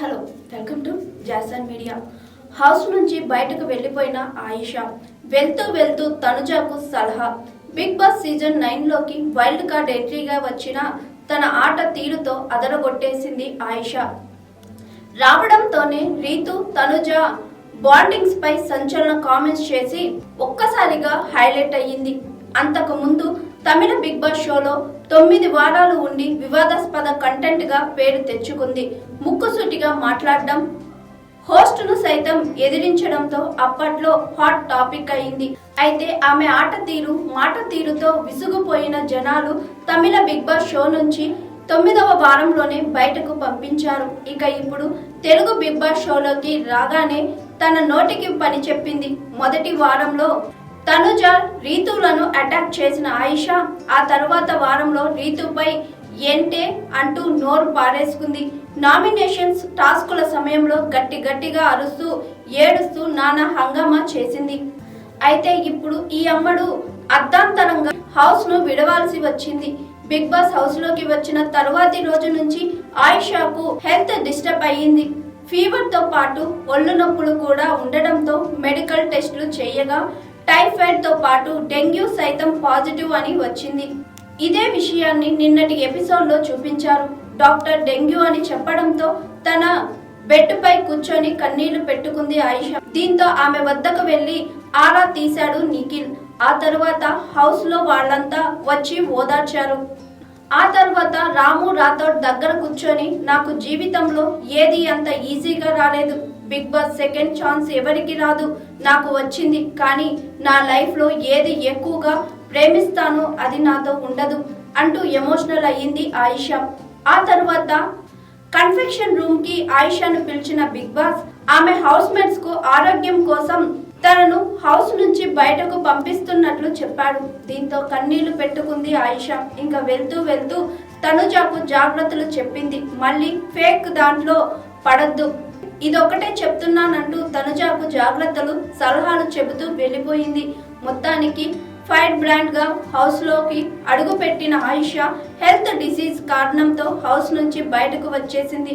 Hello welcome to Jason media. House నుంచి బయటకు వెళ్ళిపోయిన ఆయిషా వెళ్తూ వెళ్తూ తనుజాకు సలహా. బిగ్ బాస్ సీజన్ నైన్లోకి వైల్డ్ కార్డ్ ఎంట్రీగా వచ్చిన తన ఆట తీరుతో అదరగొట్టేసింది ఆయిషా. రావడంతోనే రీతు తనుజ బాండింగ్స్ పై సంచలన కామెంట్స్ చేసి ఒక్కసారిగా హైలైట్ అయ్యింది. అంతకు ముందు తమిళ బిగ్ బాస్ షోలో తొమ్మిది వారాలు ఉండి వివాదాస్పద కంటెంట్గా పేరు తెచ్చుకుంది. ముక్కుసూటిగా మాట్లాడడం హోస్టును సైతం ఎదిరించడంతో అప్పట్లో హాట్ టాపిక్ అయింది. అయితే ఆమె ఆట తీరు మాట తీరుతో విసుగుపోయిన జనాలు తమిళ బిగ్ బాస్ షో నుంచి తొమ్మిదవ వారంలోనే బయటకు పంపించారు. ఇక ఇప్పుడు తెలుగు బిగ్ బాస్ షోలోకి రాగానే తన నోటికి పని చెప్పింది. మొదటి వారంలో తనుజ రీతులను అటాక్ చేసిన ఆయిషా ఆ తరువాత వారంలో రీతుపై ఏంటే అంటూ నోరు పారేసుకుంది. నామినేషన్స్ టాస్కుల సమయంలో గట్టి గట్టిగా అరుస్తూ ఏడుస్తూ నానా హంగామా చేసింది. అయితే ఇప్పుడు ఈ అమ్మడు అర్ధాంతరంగా హౌస్ను విడవాల్సి వచ్చింది. బిగ్ బాస్ హౌస్లోకి వచ్చిన తరువాతి రోజు నుంచి ఆయిషాకు హెల్త్ డిస్టర్బ్ అయ్యింది. ఫీవర్తో పాటు ఒళ్ళు నొప్పులు కూడా ఉండడంతో మెడికల్ టెస్టులు చేయగా టైఫాయిడ్తో పాటు డెంగ్యూ సైతం పాజిటివ్ అని వచ్చింది. ఇదే విషయాన్ని నిన్నటి ఎపిసోడ్లో చూపించారు. డాక్టర్ డెంగ్యూ అని చెప్పడంతో తన బెడ్ పై కూర్చొని కన్నీళ్ళు పెట్టుకుంది ఆయిషా. దీంతో ఆమె వద్దకు వెళ్ళి ఆరా తీశాడు నిఖిల్. ఆ తరువాత హౌస్లో వాళ్ళంతా వచ్చి ఓదార్చారు. ఆ తర్వాత రాము రాథోడ్ దగ్గర కూర్చొని నాకు జీవితంలో ఏది అంత ఈజీగా రాలేదు. బిగ్ బాస్ సెకండ్ ఛాన్స్ ఎవరికి రాదు? నాకు వచ్చింది. కానీ నా లైఫ్లో ఏది ఎక్కువగా ప్రేమిస్తానో అది నాతో ఉండదు. అంటూ ఎమోషనల్ అయ్యింది ఆయిషా. ఆ తర్వాత కన్ఫెక్షన్ రూమ్కి ఆయిషాను పిలిచిన బిగ్ బాస్ ఆమె హౌస్ మేట్స్కు ఆరోగ్యం కోసం తనను హౌస్ నుంచి బయటకు పంపిస్తున్నట్లు చెప్పాడు. దీంతో కన్నీళ్ళు పెట్టుకుంది ఆయిషా. ఇంకా వెళ్తూ వెళ్తూ తనుజాకు జాగ్రత్తలు చెప్పింది. మళ్ళీ ఫేక్ దాంట్లో పడద్దు. ఇదొకటే చెప్తున్నానంటూ తనుజాకు జాగ్రత్తలు సలహాలు చెబుతూ వెళ్ళిపోయింది. మొత్తానికి ఫైర్ బ్రాండ్గా హౌస్లోకి అడుగు పెట్టిన ఆయిషా హెల్త్ డిసీజ్ కారణంతో హౌస్ నుంచి బయటకు వచ్చేసింది.